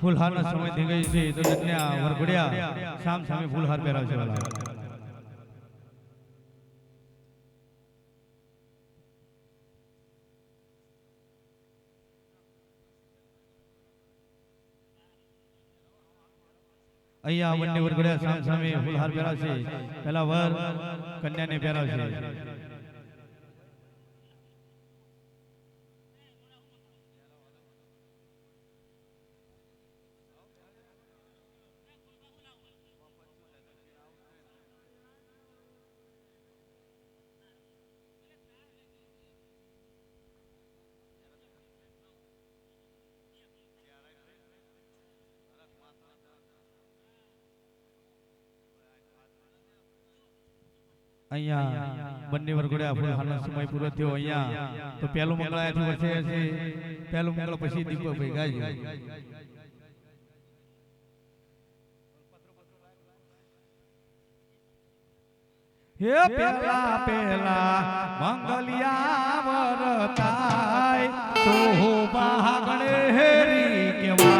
ફૂલહારના સમય થઈ ગયો છે તો જન્યા વરઘોડિયા સામ સામે ફૂલહાર પહેરાવશે અહીંયા બંને વરઘોડિયા સામ સામે ફૂલહાર પહેરાવશે. પહેલા વર કન્યાને પહેરાવશે. અહીંયા બંને વરઘોડિયા ફૂલહારનો સમય પૂરો થયો અહીંયા. તો પહેલું મંગળ વર્ષે છે? પહેલું મંગળ પછી દીપકભાઈ ગાય હે પેલા પેલા મંગલિયા વરતાય તો બાગણે હેરી કેવાય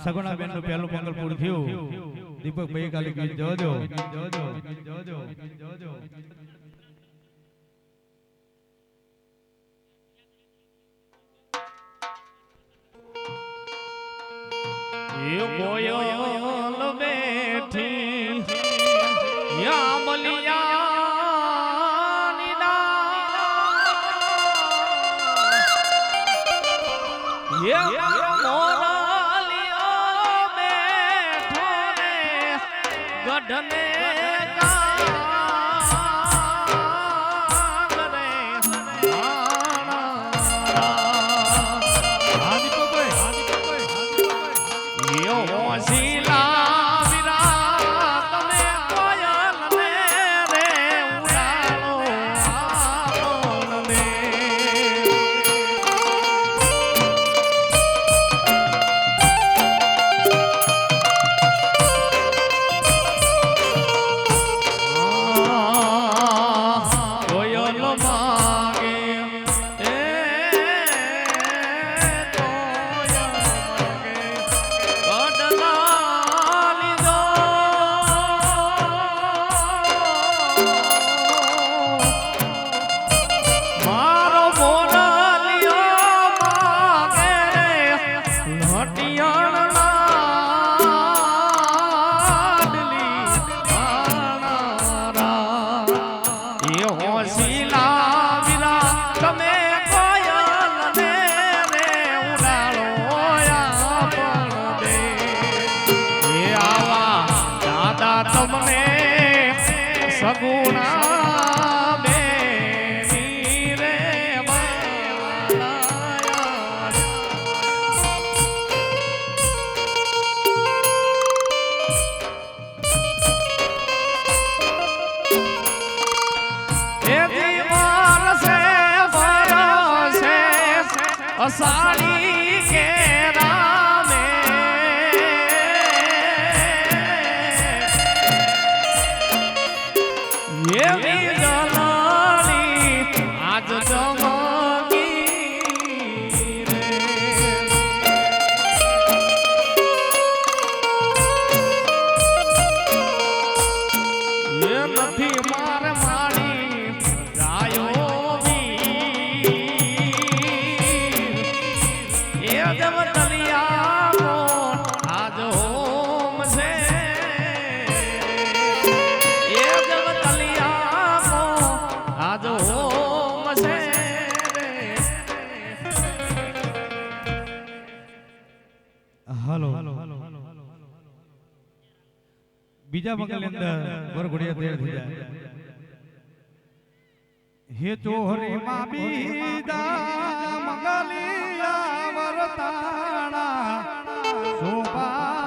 અહીંયા સગુણાબેનનું પહેલું મંગલ પૂરું થયું. દીપકભાઈ કાલે ગીત જોજો. જોજો જોજો Yeah. બીજા બગલ અંદર વરઘોડિયા તૈયાર થઈ જાય હે ચોહરી માં બીજા મગલિયા વરતાણા. શોભા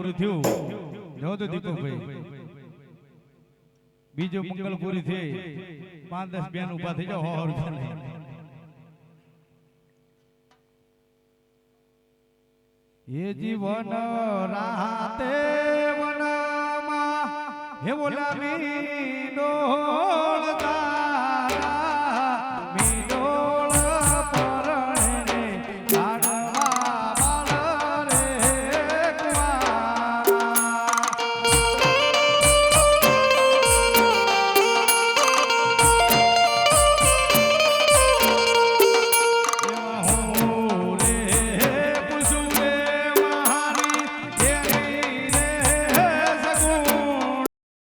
પૂરું થયું જો તો દીપકભાઈ બીજો મંગલ પૂરી થઈ પાંચ દસ બેન ઊભા થઈ જાવ હોર એ જીવન રાતે વનમાં, હે બોલા મી ડોળતા